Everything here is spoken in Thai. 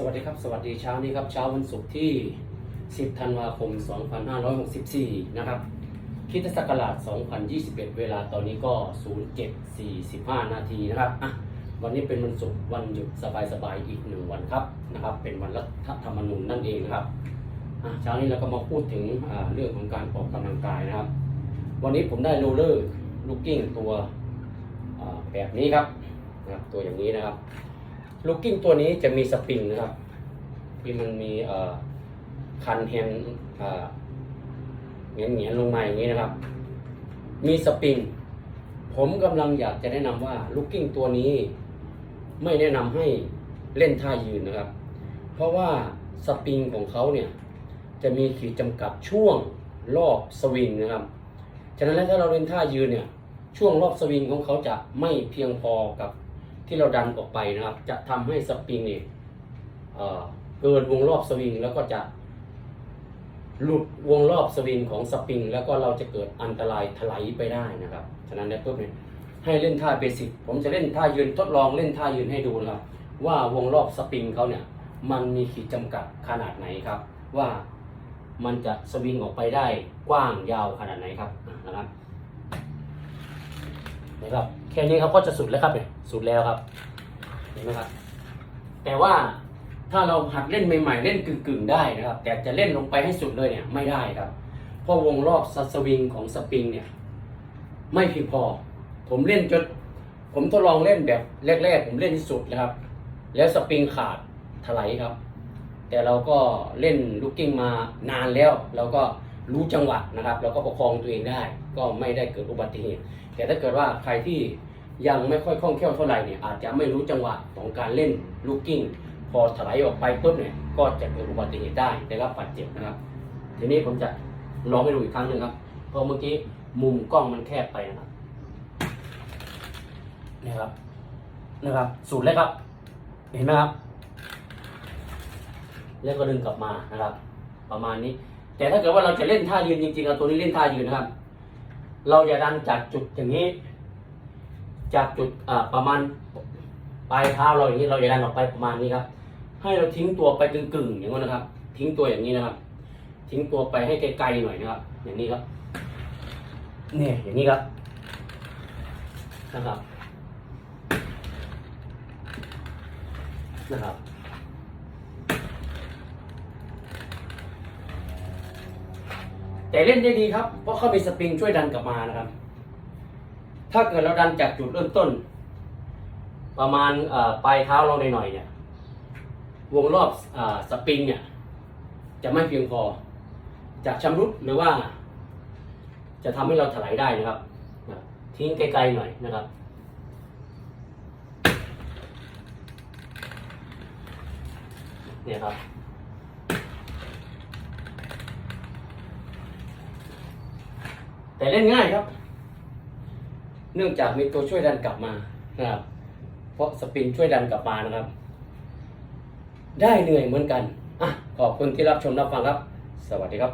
สวัสดีครับ สวัสดีเช้านี้ครับเช้าวันศุกร์ที่ 10 ธันวาคม 2564 นะครับคิดศักราช 2021 เวลาตอนนี้ก็ 07.45 นาทีนะครับอะวันนี้เป็นวันศุกร์วันหยุดสบายๆอีกหนึ่งวันครับนะครับ เป็นวันรัฐธรรมนูญนั่นเองนะครับอะเช้านี้เราก็มาพูดถึงเรื่องของการออกกำลังกายนะครับ วันนี้ผมได้โรลเลอร์ลูกกิ้งตัวแบบนี้ครับนะครับตัวอย่างนี้นะครับ ลูกกิ้งตัวนี้จะมีสปริงนะครับ ที่มันมีคันแฮนเงียเงียลงมาอย่างนี้นะครับ มีสปริง ผมกำลังอยากจะแนะนำว่าลูกกิ้งตัวนี้ ไม่แนะนำให้เล่นท่ายืนนะครับ เพราะว่าสปริงของเขาเนี่ยจะมีขีดจำกัดช่วงรอบสวิงนะครับ ฉะนั้นแล้วถ้าเราเล่นท่ายืนเนี่ยช่วงรอบสวิงของเขาจะไม่เพียงพอกับ ที่เราดันออกไปนะครับ จะทำให้สปริงเนี่ยเเกินวงรอบสวิงแล้วก็จะหลุดวงรอบสวิงของสปริง แล้วก็เราจะเกิดอันตรายถลายไปได้นะครับ ฉะนั้นเนี่ยปุ๊บเนี่ยให้เล่นท่าเบสิกผมจะเล่นท่ายืนทดลองเล่นท่ายืนให้ดูนะครับว่าวงรอบสปริงเขาเนี่ยมันมีขีดจำกัดขนาดไหนครับ ว่ามันจะสวิงออกไปได้กว้างยาวขนาดไหนครับนะครับ นะครับ แค่นี้ครับก็จะสุดแล้วครับเนี่ยสุดแล้วครับเห็นไหมครับ แต่ว่าถ้าเราหัดเล่นใหม่ ๆ เล่นกึ่งๆได้นะครับ แต่จะเล่นลงไปให้สุดเลยเนี่ยไม่ได้ครับ เพราะวงรอบสวิงของสปริงเนี่ยไม่เพียงพอ ผมเล่นจนผมทดลองเล่นแบบแรก ๆ ผมเล่นที่สุดนะครับ แล้วสปริงขาดถลายครับ แต่เราก็เล่นลูกกิ้งมานานแล้วเราก็ รู้จังหวะนะครับเราก็ประคองตัวเองได้ ก็ไม่ได้เกิดอุบัติเหตุ แต่ถ้าเกิดว่าใครที่ยังไม่ค่อยคล่องแคล่วเท่าไหร่เนี่ยอาจจะไม่รู้จังหวะของการเล่นลูกกิ้ง พอถลายออกไปปุ๊บเนี่ยก็จะเกิดอุบัติเหตุได้ได้รับบาดเจ็บนะครับ ทีนี้ผมจะลองให้ดูอีกครั้งหนึ่งครับเพราะเมื่อกี้มุมกล้องมันแคบไปนะครับนะครับนะครับ สูตรเลยครับ เห็นไหมครับ แล้วก็ดึงกลับมานะครับ ประมาณนี้ แต่ถ้าเกิดว่าเราจะเล่นท่ายืนจริงๆเอาตัวนี้เล่นท่ายืนนะครับ เราอย่าดันจากจุดอย่างนี้ จากจุดประมาณปลายเท้าเราอย่างนี้เราอย่าดันออกไปประมาณนี้ครับ ให้เราทิ้งตัวไปกึ่งๆอย่างนี้นะครับ ทิ้งตัวอย่างนี้นะครับ ทิ้งตัวไปให้ไกลๆหน่อยนะครับ อย่างนี้ครับเนี่ยอย่างนี้ครับนะครับนะครับ แต่เล่นได้ดีครับ เพราะเขามีสปริงช่วยดันกลับมานะครับ ถ้าเกิดเราดันจากจุดเริ่มต้น ประมาณปลายเท้าเราหน่อยๆเนี่ย วงรอบอสปริงเนี่ยจะไม่เพียงพอจะชำรุดหรือว่า จะทำให้เราถลายได้นะครับ ทิ้งไกลๆหน่อยนะครับเนี่ยครับ แต่เล่นง่ายครับ เนื่องจากมีตัวช่วยดันกลับมานะครับ เพราะสปินช่วยดันกลับมานะครับ ได้เหนื่อยเหมือนกันอะขอบคุณที่รับชมรับฟังครับ สวัสดีครับ